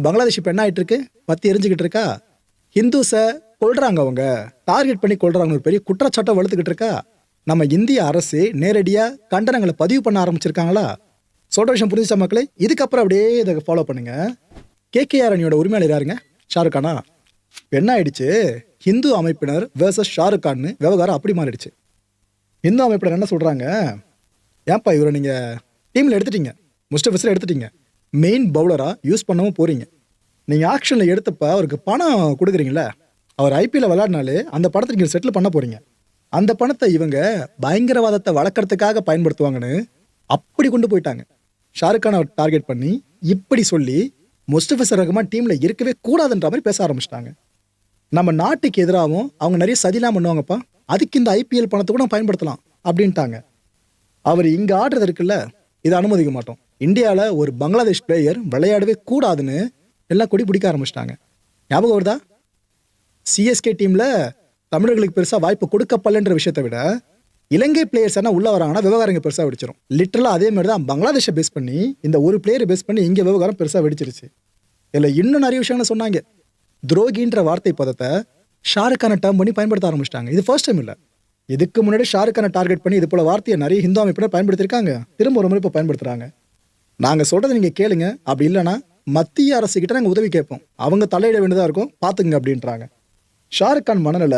பங்களாதேஷ் இப்போ என்ன ஆயிட்டு இருக்கு பத்தி எரிஞ்சுக்கிட்டு இருக்கா ஹிந்துஸை கொள்றாங்க அவங்க. டார்கெட் பண்ணி கொள்றாங்க ஒரு பெரிய குற்றச்சாட்டம் வளர்த்துக்கிட்டு இருக்கா நம்ம இந்திய அரசு நேரடியாக கண்டனங்களை பதிவு பண்ண ஆரம்பிச்சிருக்காங்களா? சொல்ற விஷயம் புரிஞ்சுச்சா மக்களே? இதுக்கப்புறம் அப்படியே இதை ஃபாலோ பண்ணுங்க. கேகேஆர் அணியோட உரிமையாளர் யாருங்க? ஷாருக் கானா. என்ன ஆயிடுச்சு ஹிந்து அமைப்பினர் வேர்சஸ் ஷாருக் கான்னு விவகாரம் அப்படி மாறிடுச்சு. ஹிந்து அமைப்பினர் என்ன சொல்றாங்க? ஏன்பா இவரை நீங்க டீம்ல எடுத்துட்டீங்க? முஸ்டபிஸ்ல எடுத்துட்டீங்க. மெயின் பவுலராக யூஸ் பண்ணவும் போகிறீங்க நீங்கள் ஆக்ஷனில் எடுத்தப்ப அவருக்கு பணம் கொடுக்குறீங்கள அவர் ஐபிஎல் விளையாடினாலே அந்த படத்தை நீங்கள் செட்டில் பண்ண போகிறீங்க அந்த பணத்தை இவங்க பயங்கரவாதத்தை வளர்க்கறதுக்காக பயன்படுத்துவாங்கன்னு அப்படி கொண்டு போயிட்டாங்க. ஷாருக்கான் அவர் டார்கெட் பண்ணி இப்படி சொல்லி முஸ்டபிசர் ரஹ்மான் டீமில் இருக்கவே கூடாதுன்ற மாதிரி பேச ஆரம்பிச்சிட்டாங்க. நம்ம நாட்டுக்கு எதிராகவும் அவங்க நிறைய சதிலாம் பண்ணுவாங்கப்பா அதுக்கு இந்த ஐபிஎல் பணத்தை கூட பயன்படுத்தலாம் அப்படின்ட்டாங்க. அவர் இங்கே ஆடுறது இருக்குல்ல இதை அனுமதிக்க மாட்டோம். இந்தியாவில் ஒரு பங்களாதேஷ் பிளேயர் விளையாடவே கூடாதுன்னு எல்லாம் கொடி பிடிக்க ஆரம்பிச்சிட்டாங்க. ஞாபகம் வருதா? சிஎஸ்கே டீமில் தமிழர்களுக்கு பெருசாக வாய்ப்பு கொடுக்கப்படலன்ற விஷயத்தை விட இலங்கை பிளேயர்ஸ் என்ன உள்ள வராங்கன்னா விவகாரங்க பெருசாக வெடிச்சிடும் லிட்டரலாக அதே மாதிரி தான் பங்களாதேஷை பேஸ் பண்ணி இந்த ஒரு பிளேயரை பேஸ் பண்ணி இங்கே விவகாரம் பெருசாக வெடிச்சிருச்சு. இதில் இன்னும் நிறைய விஷயங்கள் சொன்னாங்க. துரோகின்ற வார்த்தை பதத்தை ஷாருக்கான டேர்ம் பண்ணி பயன்படுத்த ஆரம்பிச்சிட்டாங்க. இது ஃபர்ஸ்ட் டைம் இல்லை. இதுக்கு முன்னாடி ஷாருக்கான டார்கெட் பண்ணி இது போல வார்த்தையை நிறைய ஹிந்து அமைப்பினர் பயன்படுத்தியிருக்காங்க. திரும்ப ஒரு முறை இப்போ பயன்படுத்துறாங்க. நாங்க சொல்றதை நீங்க கேளுங்க. அப்படி இல்லைன்னா மத்திய அரசு கிட்ட நாங்க உதவி கேட்போம். அவங்க தலையிட வேண்டியதா இருக்கும். பாத்துங்க அப்படின்றாங்க. ஷாருக் கான் மனநில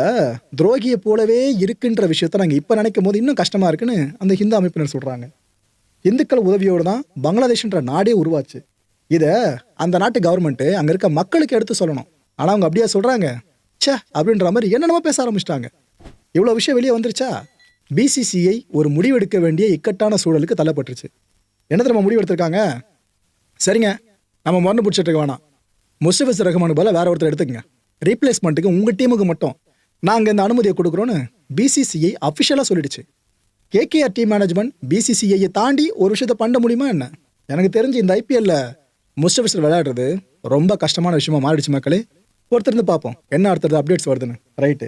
துரோகியை போலவே இருக்குன்ற விஷயத்த நாங்க இப்ப நினைக்கும் போது இன்னும் கஷ்டமா இருக்குன்னு அந்த ஹிந்து அமைப்பினர் சொல்றாங்க. இந்துக்கள் உதவியோடு தான் பங்களாதேஷ்ன்ற நாடே உருவாச்சு. இதை அந்த நாட்டு கவர்மெண்ட் அங்க இருக்க மக்களுக்கு எடுத்து சொல்லணும். ஆனா அவங்க அப்படியே சொல்றாங்க. ச்சே அப்படின்ற மாதிரி என்னென்னமோ பேச ஆரம்பிச்சிட்டாங்க. இவ்வளோ விஷயம் வெளியே வந்துருச்சா? பிசிசிஐ ஒரு முடிவெடுக்க வேண்டிய இக்கட்டான சூழலுக்கு தள்ளப்பட்டுருச்சு. என்ன தெரியுமா முடிவெடுத்திருக்காங்க சரிங்க. நம்ம மரணம் பிடிச்சிட்டு இருக்க வேணாம். முஸ்டபிஸ் ரஹ்மானு போல வேற ஒருத்தர் எடுத்துக்கங்க. ரீப்ளேஸ்மெண்ட்டுக்கு உங்கள் டீமுக்கு மட்டும். நாங்கள் இந்த அனுமதியை கொடுக்குறோன்னு பிசிசிஐ அஃபிஷியலாக சொல்லிடுச்சு. கேகேஆர் டீம் மேனேஜ்மெண்ட் பிசிசிஐயை தாண்டி ஒரு விஷயத்த பண்ண முடியுமா என்ன? எனக்கு தெரிஞ்சு இந்த ஐபிஎல்ல முஸ்டபிஸ் விளையாடுறது ரொம்ப கஷ்டமான விஷயமா மாறிடுச்சு மக்களே. ஒருத்தர் இருந்து பார்ப்போம். என்ன அடுத்தது அப்டேட்ஸ் வருதுன்னு. ரைட்டு